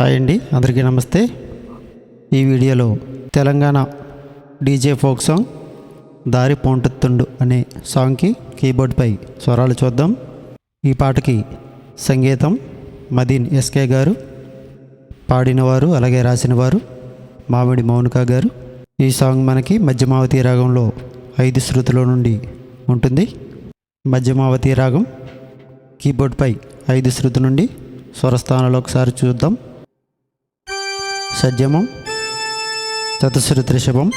Hi అండి. అందరికీ నమస్తే. ఈ వీడియోలో తెలంగాణ డీజే ఫోక్ సాంగ్ దారి పోంటెత్తుండు అనే సాంగ్కి కీబోర్డ్పై స్వరాలు చూద్దాం. ఈ పాటకి సంగీతం మదీన్ ఎస్కే గారు పాడినవారు అలాగే రాసినవారు మామిడి మౌనిక గారు. ఈ సాంగ్ మనకి మధ్యమావతి రాగంలో ఐదు శృతుల నుండి ఉంటుంది. మధ్యమావతి రాగం కీబోర్డ్పై ఐదు శృతి నుండి స్వరస్థానాలు ఒకసారి చూద్దాం. సజ్జము చతుశ్రుతి రిషభం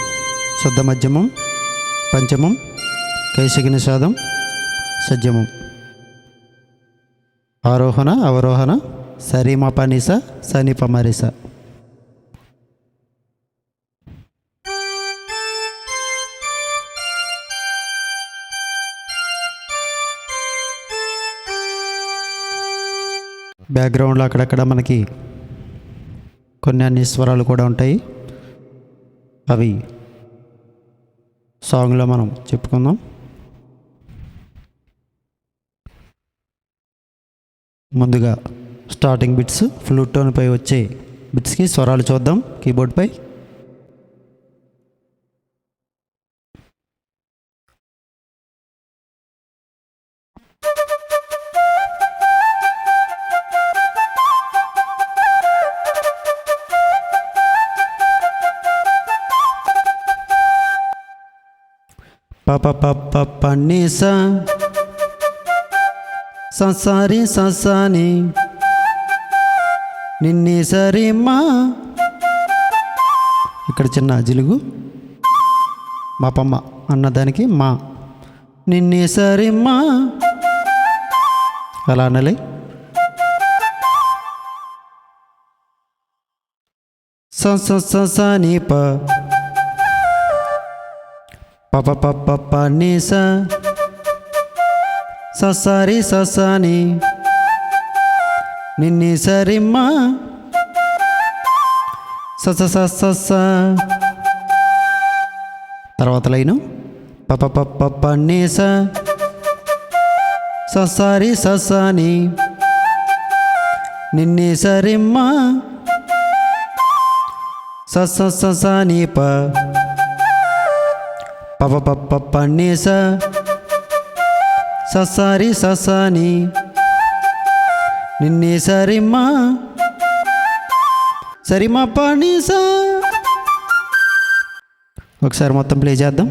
శుద్ధ మధ్యమం పంచమం కైశిక నిషాదం సజ్జమం ఆరోహణ అవరోహణ సరిమ పనిస సనిప మరిస. బ్యాక్గ్రౌండ్లో అక్కడక్కడ మనకి కొన్ని అన్ని స్వరాలు కూడా ఉంటాయి. అవి సాంగ్లో మనం చెప్పుకుందాం. ముందుగా స్టార్టింగ్ బిట్స్ ఫ్లూట్ టోన్పై వచ్చే బిట్స్కి స్వరాలు చూద్దాం. కీబోర్డ్పై పప పప్ప పన్నీస ససారి ససాని. నిన్నే సరే ఇక్కడ చిన్న జిలుగు. మా పమ్మ అన్నదానికి మా. నిన్నే సరే అలా అనాలి. స స స స ప. పప పప పని ససారి ససాని నిన్ని సరిమ్మా సస సస తర్వాత లైను. పప పప పన్నీస ససారి ససాని నిన్ని సరిమ్మ సస ససాని ప పప పప్ప ససారి ససాని నిన్నే సరిమ్మా సరిమా పని ఒకసారి మొత్తం ప్లే చేద్దాం.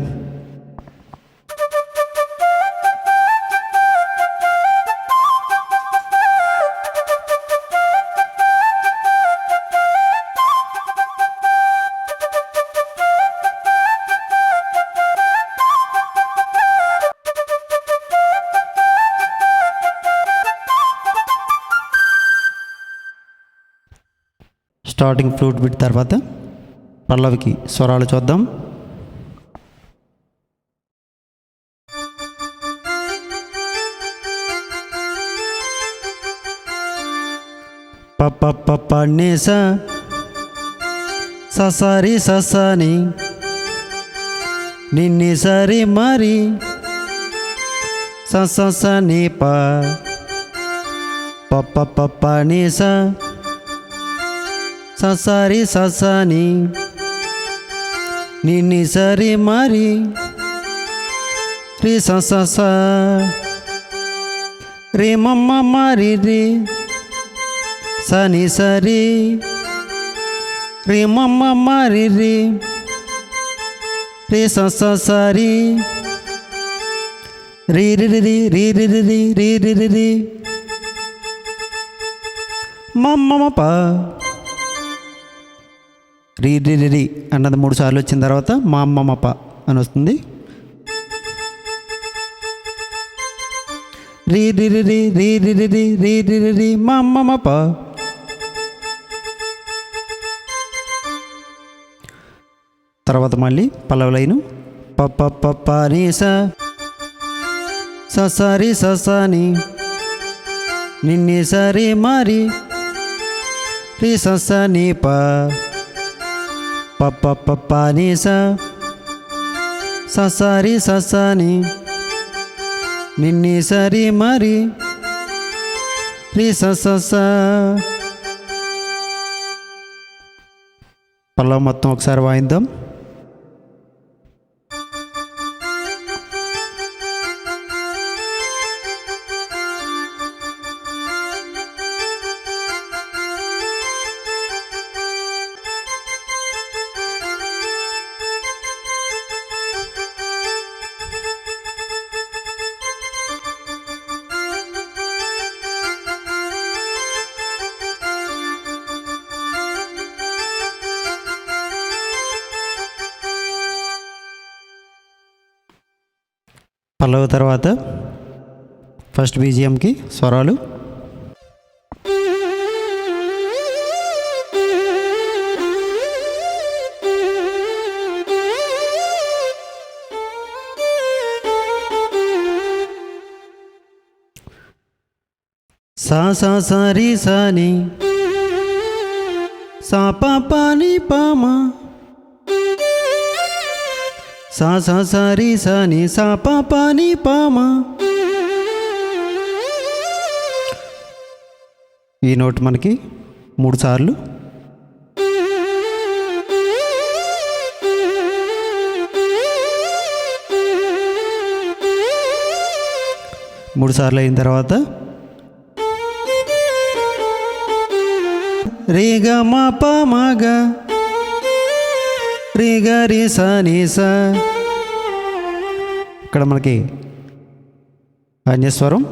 స్టార్టింగ్ ఫ్లూట్ బిట్ తర్వాత పల్లవికి స్వరాలు చూద్దాం. పప్ప పప్ప నేస ససారి ససాని నిన్ని సరి మరి స నీ ప పప్ప పప్ప నేస ససారి ససాని నిన్ని సరి మరి రి సస రే మమ్మ మరి రి సని సరి రే మమ్మ మరి రి రే సస సరి రీ రి రి రీ రి రి రీ రి రి మమ్మ పా రీ రీ రీ అన్నది మూడు సార్లు వచ్చిన తర్వాత మా అమ్మ ప అని వస్తుంది రీ రి రీ రి రీ రీ రి రీ రీ రీ రి రీ మా అమ్మ మప తర్వాత మళ్ళీ పల్లవ పప్ప ప ప ప ప నిన్నే స స ని సరి మరి రీ స స ప పప్ప పప్ప నీస ససారి ససాని నిన్ని సరి మరి రి పల్లవ మొత్తం ఒకసారి వాయిద్దాం. పల్లవి తర్వాత ఫస్ట్ బీజిఎంకి స్వరాలు. సా సా సారి సాని సా పా పా ని సా సా సా రి సా ని సా పా పా ని పా మా. ఈ నోట్ మనకి మూడు సార్లు. మూడు సార్లు అయిన తర్వాత. రేగా మా పా మాగా. రే సా నీ ఇక్కడ మనకి అన్యస్వరం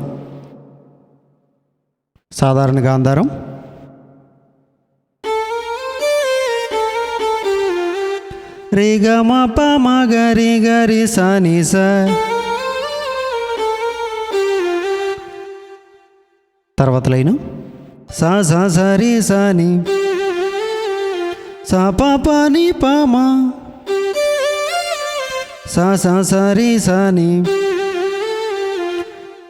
సాధారణ గాంధారం రేగా మా పా మాగా రేగా రే సా నీ తర్వాత లైను సా సా సా రే సా ని పా పా ని పా మా. సా సా సా రే సా ని.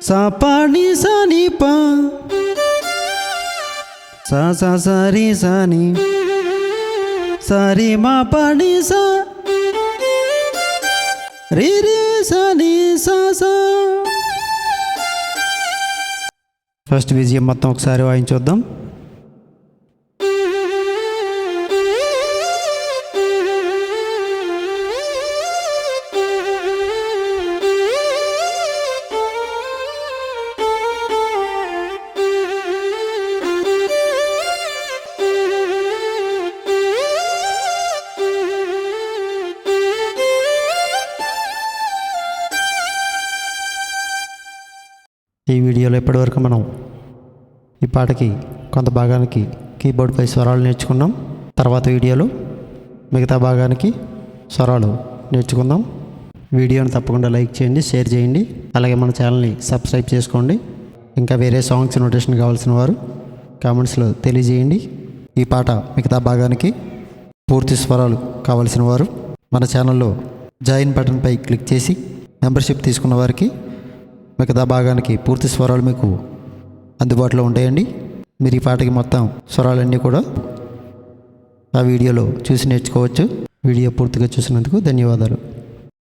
సా పా ని సా పా. సా సా సా రే సా ని. సా రే మా పా ని సా. రే రే సా ని సా సా. ఫస్ట్ విజయం మొత్తం ఒకసారి వాయించొద్దాం. వీడియోలో ఇప్పటివరకు మనం ఈ పాటకి కొంత భాగానికి కీబోర్డ్పై స్వరాలు నేర్చుకున్నాం. తర్వాత వీడియోలో మిగతా భాగానికి స్వరాలు నేర్చుకుందాం. వీడియోని తప్పకుండా లైక్ చేయండి షేర్ చేయండి. అలాగే మన ఛానల్ని సబ్స్క్రైబ్ చేసుకోండి. ఇంకా వేరే సాంగ్స్ నోటేషన్ కావాల్సిన వారు కామెంట్స్లో తెలియజేయండి. ఈ పాట మిగతా భాగానికి పూర్తి స్వరాలు కావాల్సిన వారు మన ఛానల్లో జాయిన్ బటన్పై క్లిక్ చేసి మెంబర్షిప్ తీసుకున్న వారికి మిగతా భాగానికి పూర్తి స్వరాలు మీకు అందుబాటులో ఉంటాయండి. మీరు ఈ పాటకి మొత్తం స్వరాలన్నీ కూడా ఆ వీడియోలో చూసి నేర్చుకోవచ్చు. వీడియో పూర్తిగా చూసినందుకు ధన్యవాదాలు.